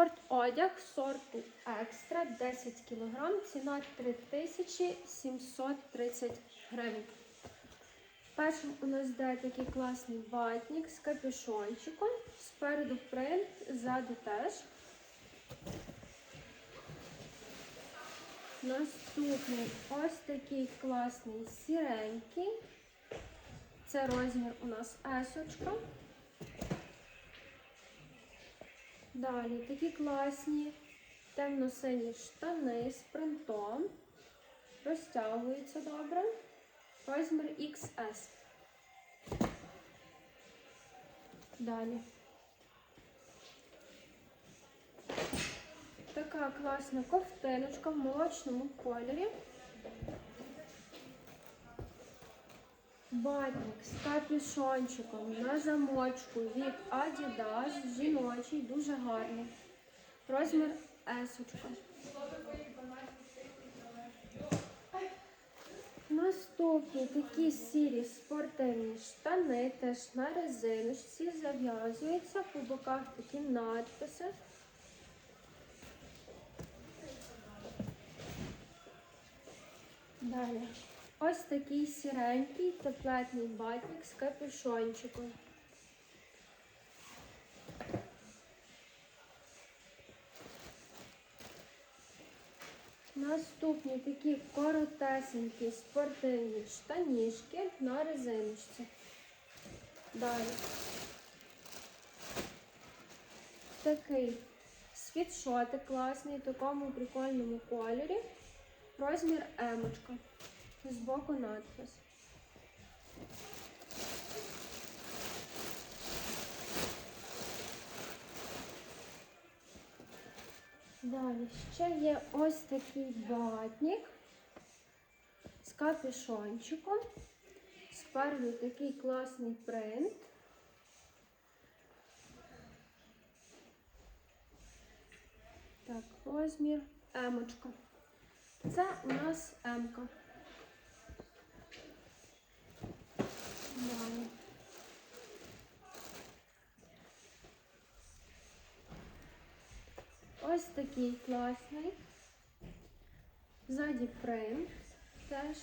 Спортодяг сорту екстра 10 кг, ціна 3730 гривень. Першим у нас йде такий класний ватник з капюшончиком. Спереду принт, ззаду теж. Наступний ось такий класний сіренький. Це розмір у нас есочка. Далі такі класні темно-сині штани з принтом. Розтягуються добре. Розмір XS. Далі. Така класна ковтиночка в молочному кольорі. Батник з капюшончиком на замочку від Adidas, жіночий, дуже гарний. Розмір есочка. Наступні такі сірі спортивні штани, теж на резиночці, зав'язуються, по боках такі надписи. Далі. Ось такий сіренький теплетний батник з капюшончиком. Наступні такі коротесенькі спортивні штанішки на резиночці. Далі. Такий світшотик класний, в такому прикольному кольорі. Розмір емочка. Збоку надпис. Далі ще є ось такий батник з капюшончиком. Спереду такий класний принт. Так, розмір емочка. Це у нас емка. Далі. Ось такий класний. Ззаді принт теж.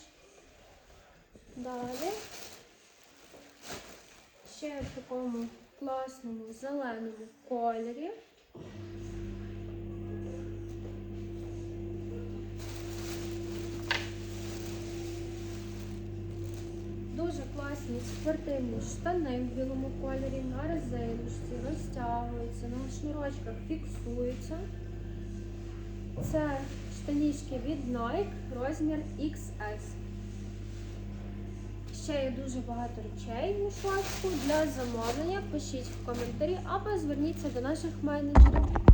Далі. Ще в такому класному зеленому кольорі. Дуже класні спортивні штани в білому кольорі на резиночці, розтягуються, на шнурочках фіксуються. Це штанішки від Nike, розмір XS. Ще є дуже багато речей в мішочку. Для замовлення пишіть в коментарі або зверніться до наших менеджерів.